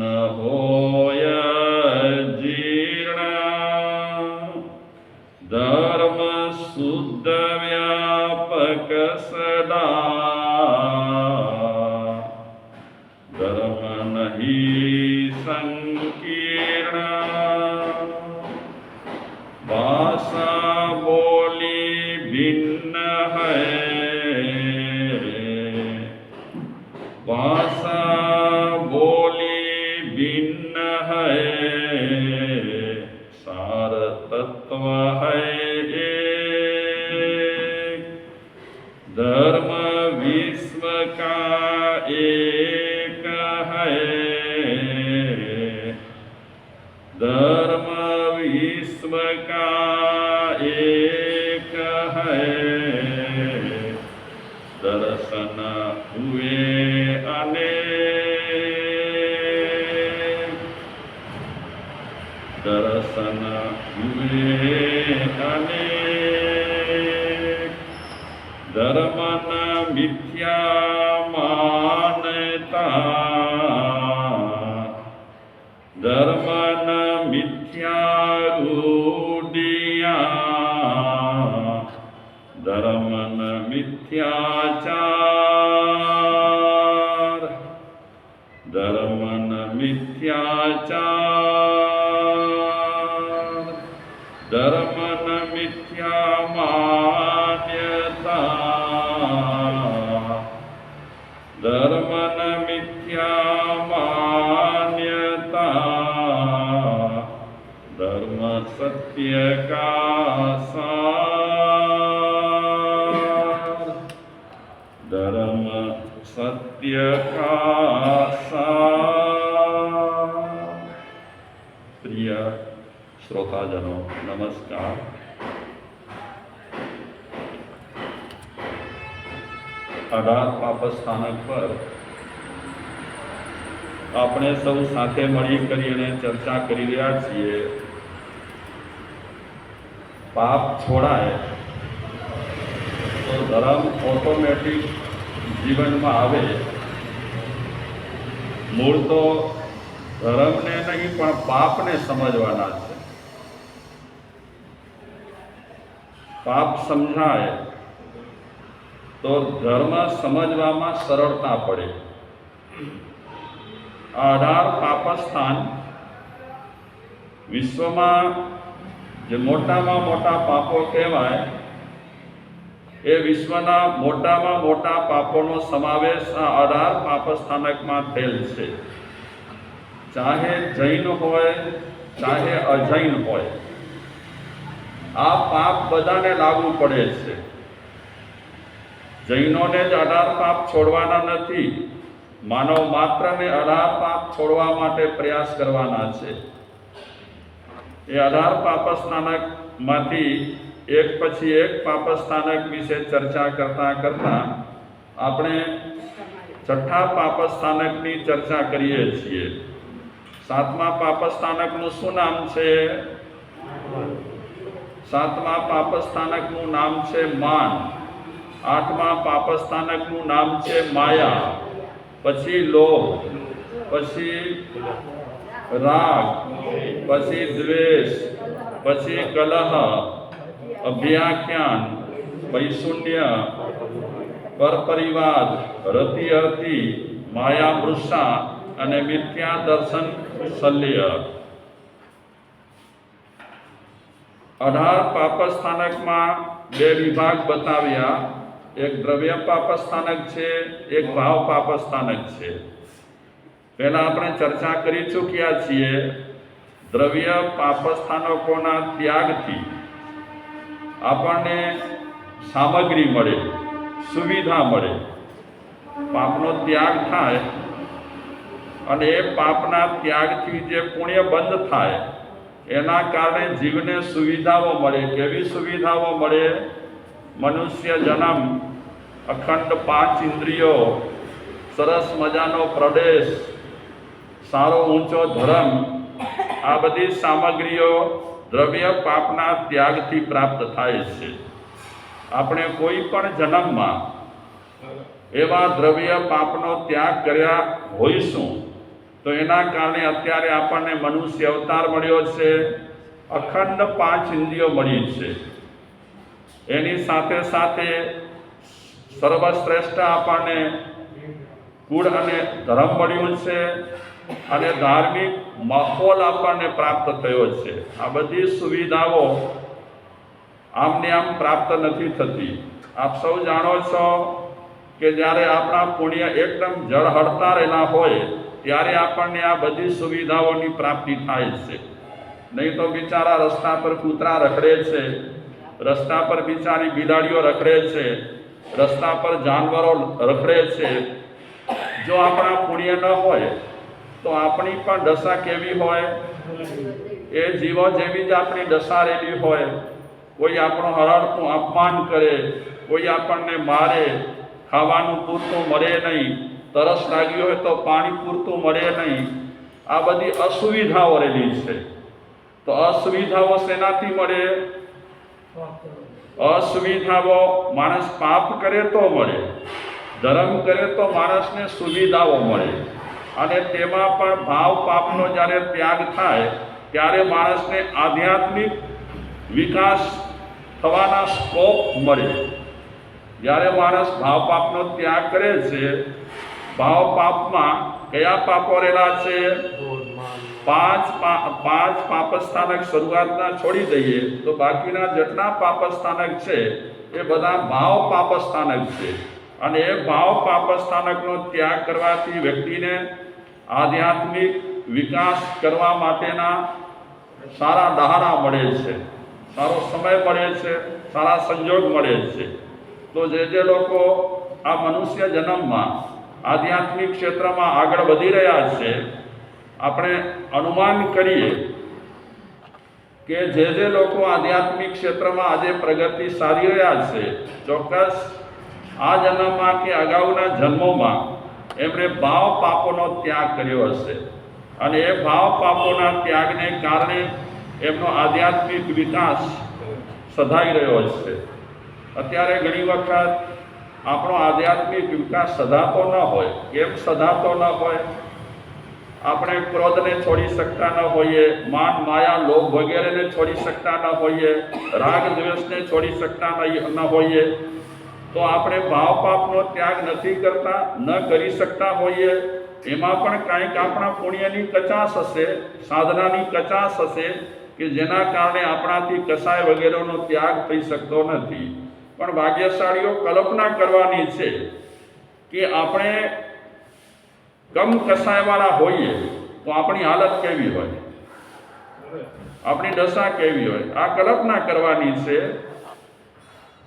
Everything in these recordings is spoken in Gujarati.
ધર્મ ન બોલી ભિન્ન દર્શન વિવેકને ધર્મના મિથ્યા માનતા ધર્મના મિથ્યા રૂડિયા ધર્મના મિથ્યા ધર્મન મિથ્યા માન્યતા ધર્મન મિથ્યા માન્યતા ધર્મ સત્ય કા સાર ધર્મ સત્ય કા સાર અઢાર પાપ સ્થાનક પર આપણે સૌ સાથે મળી કરી અને ચર્ચા કરી રહ્યા છીએ. પાપ છોડાય તો ધર્મ ઓટોમેટિક જીવનમાં આવે. મૂળ તો ધર્મને નહીં, પણ પાપને સમજવાના છે. પાપ સમજાય તો ધર્મ સમજવામાં સરળતા પડે. અઢાર પાપસ્થાન વિશ્વમાં જે મોટામાં મોટા પાપો કહેવાય, એ વિશ્વના મોટામાં મોટા પાપોનો સમાવેશ આ અઢાર પાપસ્થાનકમાં થયેલ છે. ચાહે જૈન હોય, ચાહે અજૈન હોય, આ પાપ બધાને લાગુ પડે છે. જૈનોને જ અઢાર પાપ છોડવાના નથી. માનવ માત્રને અઢાર પાપ છોડવા માટે પ્રયાસ કરવાના છે. એ અઢાર પાપસ્થાનકમાંથી એક પછી એક પાપસ્થાનક વિશે ચર્ચા કરતા કરતા આપણે છઠ્ઠા પાપસ્થાનકની ચર્ચા કરીએ છીએ. સાતમા પાપસ્થાનકનું શું નામ છે? સાતમા પાપસ્થાનકનું નામ છે માન. આઠમા પાપસ્થાનકનું નામ છે માયા. પછી લોભ, પછી રાગ, પછી દ્વેષ, પછી કલહ, અભ્યાખ્યાન, વૈશૂન્ય, પરપરિવાદ, રતિ અતિ, માયા મૃષા અને મિથ્યા દર્શન શલ્ય. અઢાર પાપસ્થાનકમાં બે વિભાગ બતાવ્યા. એક દ્રવ્ય પાપસ્થાનક છે, એક ભાવ પાપસ્થાનક છે. પહેલા આપણે ચર્ચા કરી ચૂક્યા છીએ દ્રવ્ય પાપસ્થાનકોના ત્યાગથી આપણને સામગ્રી મળે, સુવિધા મળે. પાપનો ત્યાગ થાય અને એ પાપના ત્યાગથી જે પુણ્ય બંધ થાય, એના કારણે જીવને સુવિધાઓ મળે. કેવી સુવિધાઓ મળે? મનુષ્ય જન્મ અખંડ પાંચ ઇન્દ્રિયો, સરસ મજાનો પ્રદેશ, સારો ઊંચો ધર્મ, આ બધી સામગ્રીઓ દ્રવ્ય પાપના ત્યાગથી પ્રાપ્ત થાય છે. આપણે કોઈ પણ જન્મમાં એવા દ્રવ્ય પાપનો ત્યાગ કર્યા હોઈશું, તો એના કારણે અત્યારે આપણને મનુષ્ય અવતાર મળ્યો છે, અખંડ પાંચ ઇન્દ્રિયો મળી છે. એની સાથે સાથે સર્વશ્રેષ્ઠ આપણને કુળ અને ધર્મ મળ્યું છે અને ધાર્મિક માહોલ આપણને પ્રાપ્ત થયો છે. આ બધી સુવિધાઓ આમને આમ પ્રાપ્ત નથી થતી. આપ સૌ જાણો છો કે જ્યારે આપણા પુણ્ય એકદમ જળહળતા રહેલા હોય, ત્યારે આપણને આ બધી સુવિધાઓની પ્રાપ્તિ થાય છે. નહીં તો બિચારા રસ્તા પર કૂતરા રખડે છે, રસ્તા પર બિચારી બિલાડીઓ રખડે છે રસ્તા પર જાનવરો રખડે છે. જો આપણા પુણ્ય ન હોય, તો આપણી પણ દશા કેવી હોય? એ જીવો જેવી જ આપણી દશા રહેલી હોય. કોઈ આપણું હરણનું અપમાન કરે, કોઈ આપણને મારે, ખાવાનું પૂરતું મળે નહીં, તરસ લાગી હોય તો પાણી પૂરતું મળે નહીં. આ બધી અસુવિધાઓ રહેલી છે. તો અસુવિધાઓ શેનાથી મળે? અસુવિધાઓ માણસ પાપ કરે તો મળે, ધર્મ કરે તો માણસને સુવિધાઓ મળે. અને તેમાં પણ ભાવ પાપનો જ્યારે ત્યાગ થાય, ત્યારે માણસને આધ્યાત્મિક વિકાસ થવાના સ્કોપ મળે. જ્યારે માણસ ભાવ પાપનો ત્યાગ કરે છે, ભાવ પાપમાં કયા પાપો રહેલા છે? પાંચ પાંચ પાપસ્થાનક શરૂઆતના છોડી દઈએ, તો બાકીના જેટલા પાપસ્થાનક છે, એ બધા ભાવ પાપસ્થાનક છે. અને એ ભાવ પાપસ્થાનકનો ત્યાગ કરવાથી વ્યક્તિને આધ્યાત્મિક વિકાસ કરવા માટેના સારા દહાડા મળે છે, સારો સમય મળે છે, સારા સંજોગ મળે છે. તો જે જે લોકો આ મનુષ્ય જન્મમાં આધ્યાત્મિક ક્ષેત્રમાં આગળ વધી રહ્યા છે આપણે અનુમાન કરીએ કે જે જે લોકો આધ્યાત્મિક ક્ષેત્રમાં આજે પ્રગતિ સારી રહ્યા છે, ચોક્કસ આ જન્મમાં કે અગાઉના જન્મોમાં એમણે ભાવ પાપોનો ત્યાગ કર્યો હશે. અને એ ભાવ પાપોના ત્યાગને કારણે એમનો આધ્યાત્મિક વિકાસ સધાઈ રહ્યો હશે. અત્યારે ઘણી વખત આપણો આધ્યાત્મિક વિકાસ સધાતો ન હોય, કેમ સધાતો ન હોય? આપણે ક્રોધને છોડી શકતા ન હોઈએ, માન, માયા, લોભ વગેરેને છોડી શકતા ન હોઈએ, રાગ, દ્વેષને છોડી શકતા ન હોઈએ. તો આપણે ભાવ પાપનો ત્યાગ નથી કરતા, ન કરી શકતા હોઈએ. એમાં પણ કાંઈક આપણા પુણ્યની કચાશ હશે, સાધનાની કચાશ હશે, કે જેના કારણે આપણાથી કસાય વગેરેનો ત્યાગ થઈ શકતો નથી. પણ ભાગ્યશાળીઓ કલ્પના કરવાની છે કે આપણે કમ કસાયવાળા હોઈએ તો આપણી હાલત કેવી હોય? આપણી દશા કેવી હોય? આ કલ્પના કરવાની છે.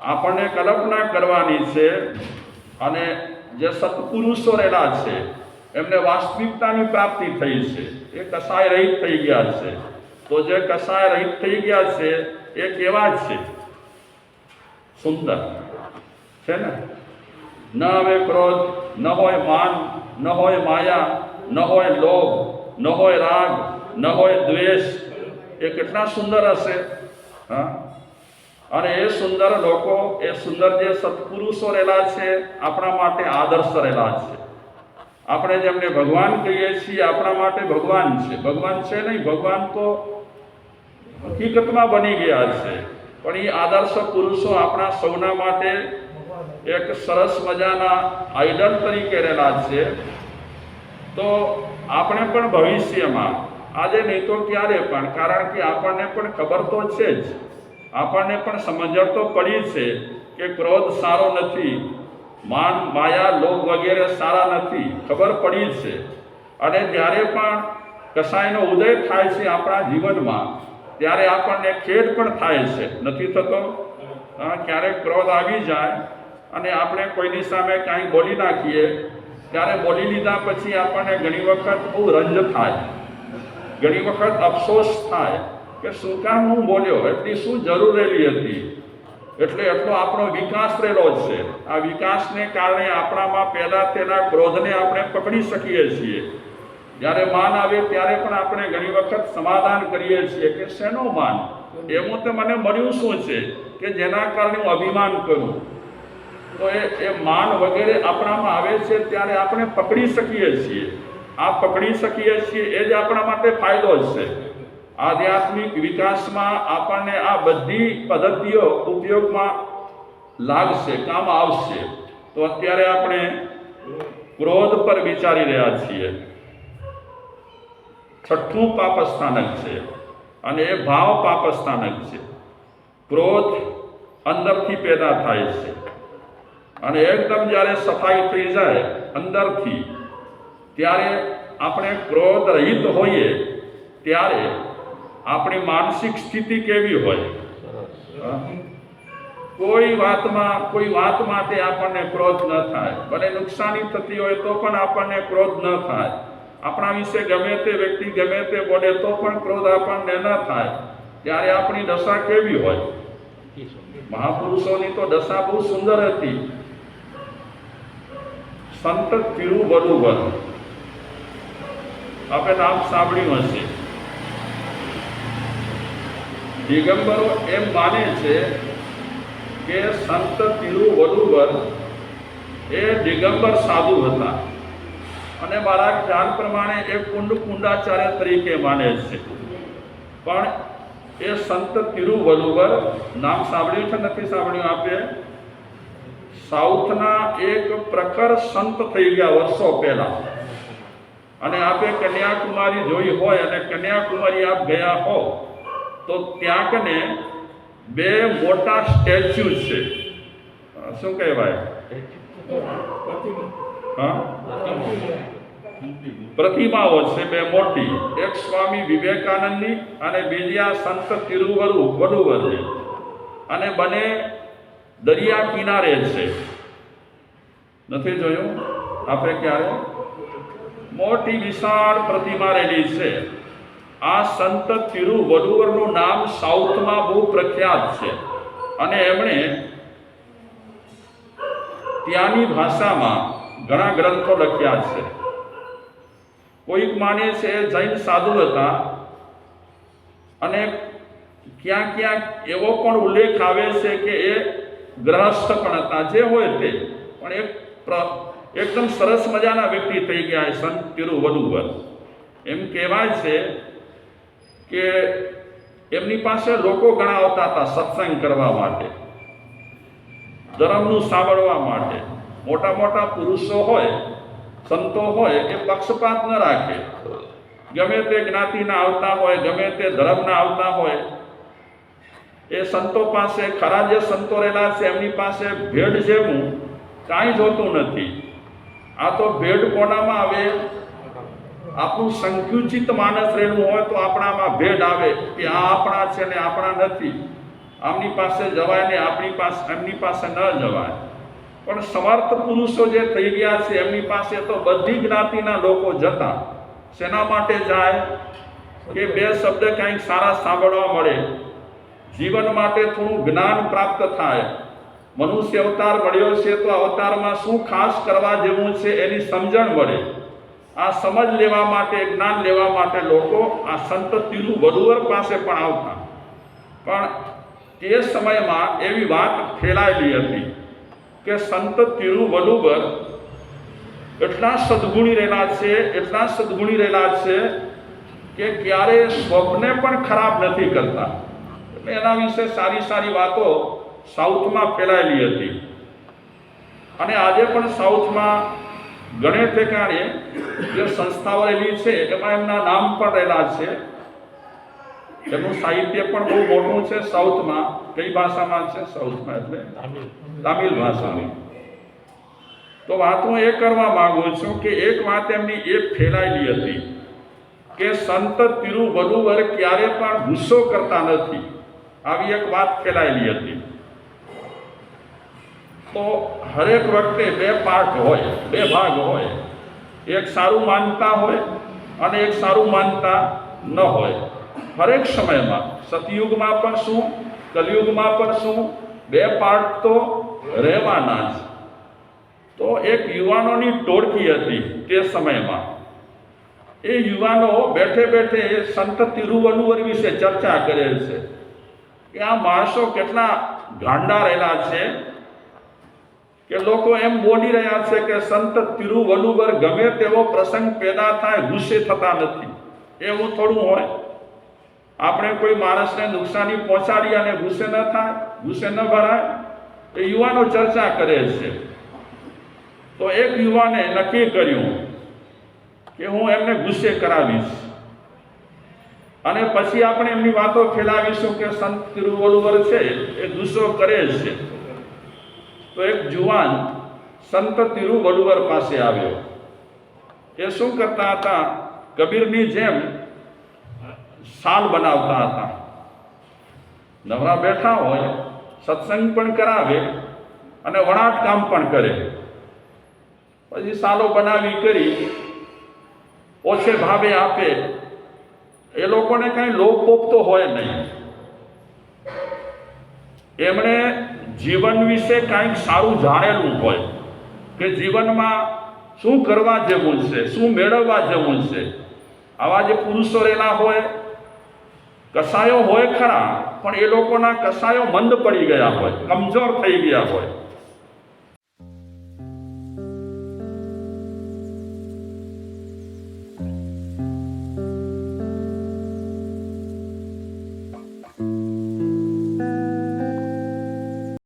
આપણને કલ્પના કરવાની છે અને જે સત્પુરુષો રહેલા છે, એમને વાસ્તવિકતાની પ્રાપ્તિ થઈ છે. એ કસાય રહિત થઈ ગયા છે. તો જે કસાય રહિત થઈ ગયા છે, એ કેવા છે? સુંદર. છે ને? ન હવે ક્રોધ, ન હોય માન ન હોય માયા, ન હોય લોભ, ન હોય રાગ, ન હોય દ્વેષ. એ કેટલા સુંદર હશે, હા? અને એ સુંદર લોકો, એ સુંદર જે સત્પુરુષો રહેલા છે, આપણા માટે આદર્શ રહેલા છે. આપણે જેમને ભગવાન કહીએ છીએ, આપણા માટે ભગવાન છે. ભગવાન છે નહીં, ભગવાન તો હકીકતમાં બની ગયા છે. પણ એ આદર્શ પુરુષો આપણા સૌના માટે એક સરસ મજાના આઈડલ તરીકે રહેલા છે. તો આપણે પણ ભવિષ્યમાં, આજે નહીં તો ક્યારે પણ, કારણ કે આપણને પણ ખબર તો છે જ. આપણને પણ સમજણ તો પડી છે કે ક્રોધ સારો નથી, માન, માયા, લોભ વગેરે સારા નથી, ખબર પડી છે. અને જ્યારે પણ કસાયનો ઉદય થાય છે આપણા જીવનમાં, ત્યારે આપણને ખેડ પણ થાય છે. નથી થતો? ક્યારેક ક્રોધ આવી જાય અને આપણે કોઈની સામે કાંઈ બોલી નાખીએ, ત્યારે બોલી લીધા પછી આપણને ઘણી વખત બહુ રંજ થાય. ઘણી વખત અફસોસ થાય કે શું કામ હું બોલ્યો? એટલી શું જરૂર રહેલી હતી? એટલે એટલો આપણો વિકાસ રહેલો છે. આ વિકાસને કારણે આપણામાં પહેલાં તેના ક્રોધને આપણે પકડી શકીએ છીએ. જ્યારે માન આવે ત્યારે પણ આપણે ઘણી વખત સમાધાન કરીએ છીએ કે શેનો માન? એવું તો મને મળ્યું શું છે કે જેના કારણે હું અભિમાન કરું? તો એ એ માન વગેરે આપણામાં આવે છે ત્યારે આપણે પકડી શકીએ છીએ. આ પકડી શકીએ છીએ એ જ આપણા માટે ફાયદો છે. આધ્યાત્મિક વિકાસમાં આપણને આ બધી પદ્ધતિઓ ઉપયોગમાં લાગશે, કામ આવશે. તો અત્યારે આપણે ક્રોધ પર વિચારી રહ્યા છીએ. છઠ્ઠું પાપ સ્થાનક છે અને એ ભાવ પાપ સ્થાનક છે. ક્રોધ અંદરથી પેદા થાય છે. અને એકદમ જ્યારે સફાઈ થઈ જાય અંદરથી, ત્યારે આપણે ક્રોધ રહિત હોઈએ, ત્યારે આપણી માનસિક સ્થિતિ કેવી હોય? કોઈ વાતમાં, કોઈ વાત માટે આપણને ક્રોધ ન થાય. ભલે નુકસાની થતી હોય તો પણ આપણને ક્રોધ ન થાય. આપણા વિશે ગમે તે વ્યક્તિ ગમે તે બોલે તો પણ ક્રોધ આપણને ન થાય. ત્યારે આપણી દશા કેવી હોય? મહાપુરુષોની તો દશા બહુ સુંદર હતી. સંત તિરુવરુવર આપણે નામ સાંભળ્યું હશે. દિગંબરો એમ માને છે કે સંત તિરુવરુવર એ દિગંબર સાધુ હતા. અને મારા ખ્યાલ પ્રમાણે એ કુંડ કુંડાચાર્ય તરીકે માને છે. પણ એ સંત તિરુવરુવર નામ સાંભળ્યું છે નથી સાંભળ્યું આપે? સાઉથના એક પ્રખર સંત થઈ ગયા વર્ષો પહેલા. અને આપે કન્યાકુમારી જોઈ હોય અને કન્યાકુમારી આપ ગયા હો તો ત્યાં કને બે મોટા સ્ટેચ્યુ છે. શું કહેવાય? હા? પ્રતિમાઓ છે બે મોટી. એક સ્વામી વિવેકાનંદની અને બીજી આ સંત તિરુવરુ વડુવરની અને બંને દરિયા કિનારે છે. નથી જોયું? આપણે ક્યારે? મોટી વિશાળ પ્રતિમા રહેલી છે. આ સંત તિરુવડુવરનું નામ સાઉથમાં બહુ પ્રખ્યાત છે. અને એમણે ત્યાંની ભાષામાં ઘણા ગ્રંથો લખ્યા છે. કોઈક માને છે જૈન સાધુ હતા. અને ક્યાં ક્યાંક એવો પણ ઉલ્લેખ આવે છે કે એ ગ્રહસ્થ પણ હતા જે હોય તે. પણ એક એકદમ સરસ મજાના વ્યક્તિ થઈ ગયા સંત તિરુવરુવર એમ કહેવાય છે કે એમની પાસે લોકો ઘણા આવતા હતા સત્સંગ કરવા માટે, ધર્મનું સાંભળવા માટે. મોટા મોટા પુરુષો હોય, સંતો હોય, એ પક્ષપાત ન રાખે. ગમે તે જ્ઞાતિના આવતા હોય, ગમે તે ધર્મના આવતા હોય એ સંતો પાસે, ખરા જે સંતો રહેલા છે, એમની પાસે ભેડ જેવું કાંઈ જોતું નથી. આ તો ભેડ કોનામાં આવે? આપણું સંકુચિત માનસ રહેલું હોય તો આપણામાં ભેડ આવે કે આ આપણા છે ને આપણા નથી. આમની પાસે જવાય ને આપણી પાસે, એમની પાસે ન જવાય. પણ સમર્થ પુરુષો જે થઈ ગયા છે, એમની પાસે તો બધી જ્ઞાતિના લોકો જતા. શેના માટે જાય? કે બે શબ્દ કાંઈક સારા સાંભળવા મળે. જીવન માટે થોડું જ્ઞાન પ્રાપ્ત થાય. મનુષ્ય અવતાર મળ્યો છે તો અવતારમાં શું ખાસ કરવા જેવું છે એની સમજણ મળે આ સમજ લેવા માટે, જ્ઞાન લેવા માટે લોકો આ સંત તિરુવરુવર પાસે પણ આવતા. પણ તે સમયમાં એવી વાત ફેલાયેલી હતી કે સંત તિરુવરુવર એટલા સદગુણી રહેલા છે, એટલા સદગુણી રહેલા છે કે ક્યારે સ્વપ્ને પણ ખરાબ નથી કરતા. એટલે એના વિશે સારી સારી વાતો સાઉથમાં ફેલાયેલી હતી. અને આજે પણ સાઉથમાં ગણે ઠેકાણે જે સંસ્થાઓ રહેલી છે એમાં એમના નામ પણ રહેલા છે. એનું સાહિત્ય પણ બહુ મોટું છે સાઉથમાં કઈ ભાષામાં છે? સાઉથમાં એટલે તામિલ. ભાષામાં તો વાત હું એ કરવા માંગુ છું કે એક વાત એમની એ ફેલાયેલી હતી કે સંત તિરુવલ્લુવર ક્યારે પણ ગુસ્સો કરતા નથી. આવી એક વાત ફેલાયેલી હતી. તો હરેક વખતે બે પાર્ટ હોય, બે ભાગ હોય. એક સારું માનતા હોય અને એક સારું માનતા ન હોય. હરેક સમયમાં સતયુગમાં પણ શું, કલયુગમાં પણ શું, બે પાર્ટ તો રહેવાના જ. તો એક યુવાનોની ટોળકી હતી તે સમયમાં. એ યુવાનો બેઠે બેઠે સંત તિરુવલ્લુવર વિશે ચર્ચા કરે છે. કે આ માણસો કેટલા ગાંડા રહેલા છે કે લોકો એમ બોલી રહ્યા છે કે સંત તિરુવલ્લુવર ગમે તેવો પ્રસંગ પેદા થાય, ગુસ્સે થતા નથી. એવું થોડું હોય. આપણે કોઈ માણસને નુકસાની પહોંચાડી અને ગુસ્સે ન થાય, ગુસ્સે ન ભરાય, એ યુવાનો ચર્ચા કરે છે. તો એક યુવાને નક્કી કર્યું કે હું એમને ગુસ્સે કરાવીશ. અને પછી આપણે એમની વાતો ફેલાવીશું કે સંત તિરુવલ્લુવર છે, એ ગુસ્સો કરે છે. તો એક જુવાન સંત તિરુવલ્લુવર પાસે આવ્યો. એ શું કરતા હતા? કબીરની જેમ શાલ બનાવતા હતા. નવરા બેઠા હોય, સત્સંગ પણ કરાવે અને વણાટ કામ પણ કરે. પછી સાલો બનાવી કરી, ઓછે ભાવે આપે એ લોકોને કાંઈ લોભ પોપ તો હોય નહીં. એમણે જીવન વિશે કાંઈક સારું જાણેલું હોય કે જીવનમાં શું કરવા જેવું છે, શું મેળવવા જેવું છે. આવા જે પુરુષો રહેલા હોય, કસાયો હોય ખરા, પણ એ લોકોના કસાયો મંદ પડી ગયા હોય, કમજોર થઈ ગયા હોય.